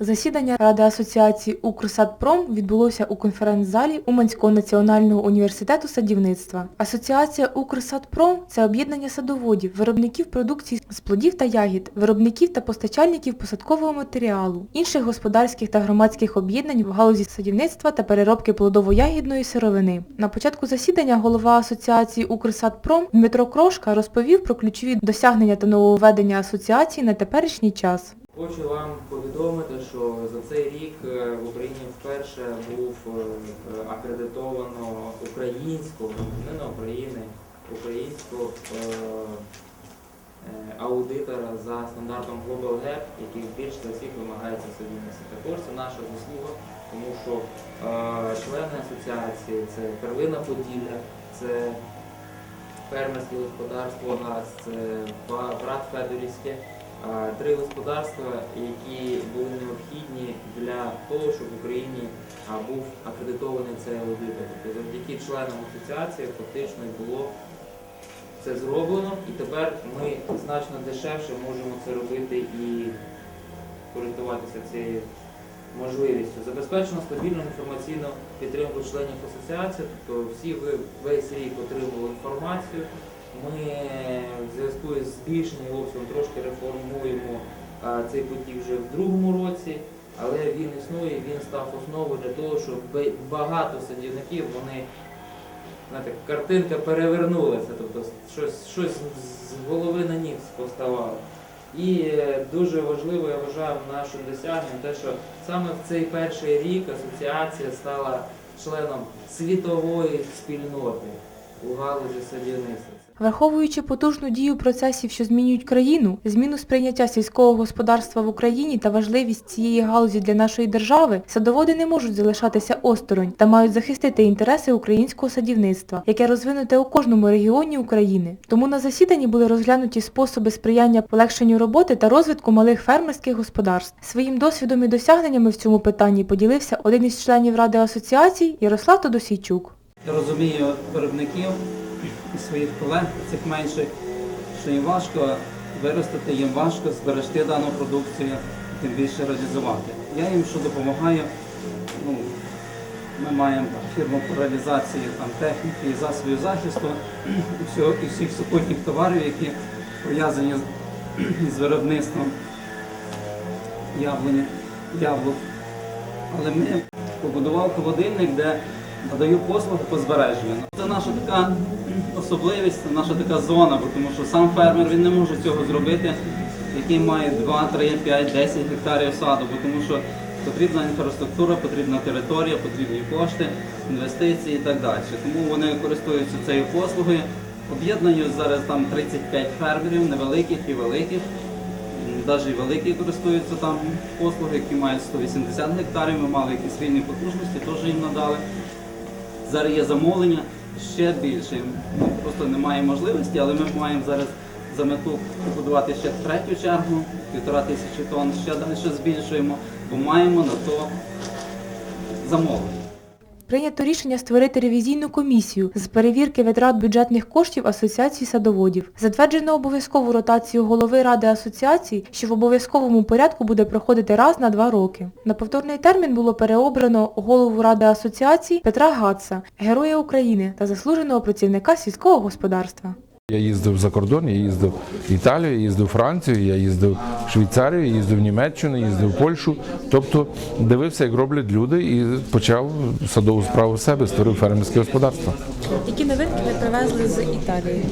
Засідання Ради асоціації «Укрсадпром» відбулося у конференц-залі Уманського національного університету садівництва. Асоціація «Укрсадпром» – це об'єднання садоводів, виробників продукції з плодів та ягід, виробників та постачальників посадкового матеріалу, інших господарських та громадських об'єднань в галузі садівництва та переробки плодово-ягідної сировини. На початку засідання голова асоціації «Укрсадпром» Дмитро Крошка розповів про ключові досягнення та нововведення асоціації на теперішній час. Хочу вам повідомити, що за цей рік е, в Україні вперше був е, е, акредитовано українського, не на України, українського аудитора за стандартом Global Gap, який більш за всіх вимагається садівництва. Також це наша заслуга, тому що члени асоціації це первина Поділля, це фермерське господарство ГАЗ, це брат Федорівське. Три господарства, які були необхідні для того, щоб в Україні був акредитований цей аудитор. Тобто завдяки членам асоціації фактично було це зроблено, і тепер ми значно дешевше можемо це робити і користуватися цією можливістю. Забезпечено стабільну інформаційну підтримку членів асоціації, тобто всі ви весь рік отримували інформацію. Ми в зв'язку з збільшенням обсягом трошки реформуємо цей потік вже в другому році, але він існує, він став основою для того, щоб багато садівників вони знаєте, картинка перевернулася, тобто щось, щось з голови на ніг поставало. І е, дуже важливо, я вважаю, нашим досягненням те, що саме в цей перший рік асоціація стала членом світової спільноти у галузі садівництва. Враховуючи потужну дію процесів, що змінюють країну, зміну сприйняття сільського господарства в Україні та важливість цієї галузі для нашої держави, садоводи не можуть залишатися осторонь та мають захистити інтереси українського садівництва, яке розвинуте у кожному регіоні України. Тому на засіданні були розглянуті способи сприяння полегшенню роботи та розвитку малих фермерських господарств. Своїм досвідом і досягненнями в цьому питанні поділився один із членів Ради асоціацій Ярослав Тодосійчук. Розумію виробників і своїх колег, цих менших, що їм важко виростити, їм важко зберегти дану продукцію, тим більше реалізувати. Я їм що допомагаю. Ну, ми маємо фірму по реалізації там, техніки і засобів захисту і, всього, і всіх супутніх товарів, які пов'язані з виробництвом яблуні, яблук. Але ми побудував холодильник, де надаю послуги по збереженню. Це наша така особливість, це наша така зона, бо тому що сам фермер він не може цього зробити, який має 2, 3, 5, 10 гектарів саду, бо тому що потрібна інфраструктура, потрібна територія, потрібні кошти, інвестиції і так далі. Тому вони користуються цією послугою. Об'єднанню зараз там 35 фермерів, невеликих і великих. Навіть великі користуються там послуги, які мають 180 гектарів. Ми мали якісь вільні потужності, теж їм надали. Зараз є замовлення ще більше. Ми просто немає можливості, але ми маємо зараз за мету побудувати ще третю чергу, півтора тисячі тонн, ще далі збільшуємо, бо маємо на то замовлення. Прийнято рішення створити ревізійну комісію з перевірки витрат бюджетних коштів Асоціації садоводів. Затверджено обов'язкову ротацію голови Ради асоціації, що в обов'язковому порядку буде проходити раз на два роки. На повторний термін було переобрано голову Ради асоціації Петра Гатса, Героя України та заслуженого працівника сільського господарства. Я їздив за кордон, я їздив в Італію, я їздив в Францію, я їздив в Швейцарію, я їздив в Німеччину, їздив в Польщу. Тобто дивився, як роблять люди, і почав садову справу в себе, створив фермерське господарство. Які новинки ви привезли з Італії?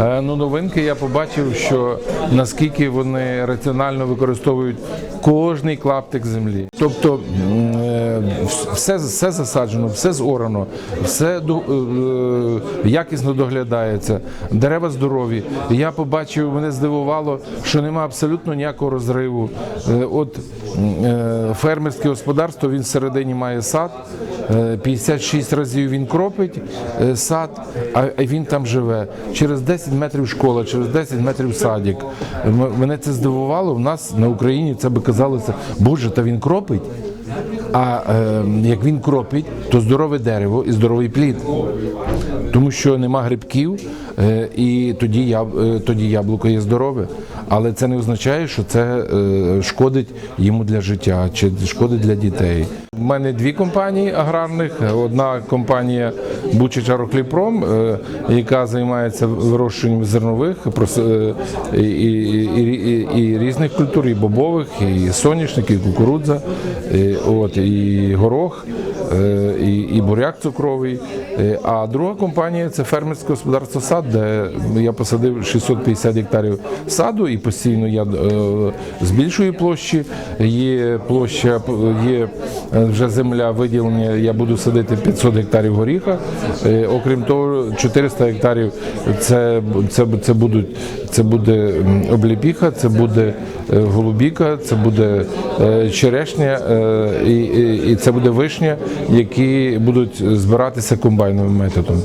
Е, Ну, новинки я побачив, що наскільки вони раціонально використовують кожний клаптик землі. Тобто е, все, все засаджено, все зорано, все до- е, е, якісно доглядається, дерева здорові. Я побачив, мене здивувало, що нема абсолютно ніякого розриву. Е, От е, фермерське господарство, він всередині має сад, е, 56 разів він кропить е, сад, а він там живе. Через 10 метрів школа, через 10 метрів садик. Мене це здивувало. В нас на Україні це би казалося, боже, та він кропить. А е, як він кропить, то здорове дерево і здоровий плід. Тому що нема грибків, е, і тоді, яб, е, тоді яблуко є здорове. Але це не означає, що це е, шкодить йому для життя чи шкодить для дітей. У мене дві компанії аграрних. Одна компанія Бучачарохліпром, е, яка займається вирощуванням зернових е, і, і, і, і, різних культур, і бобових, і соняшник, і кукурудза, і, от, і горох, е, і, і буряк цукровий. Е, А друга компанія це фермерське господарство сад, де я посадив 650 гектарів саду і постійно я е, збільшую площі. Є площа, є е, вже земля виділення, я буду садити 500 гектарів горіха. Е, Окрім того, 400 гектарів це, це, це, будуть, це буде обліпіха, це буде голубіка, це буде черешня і, і, і це буде вишня, які будуть збиратися комбайновим методом.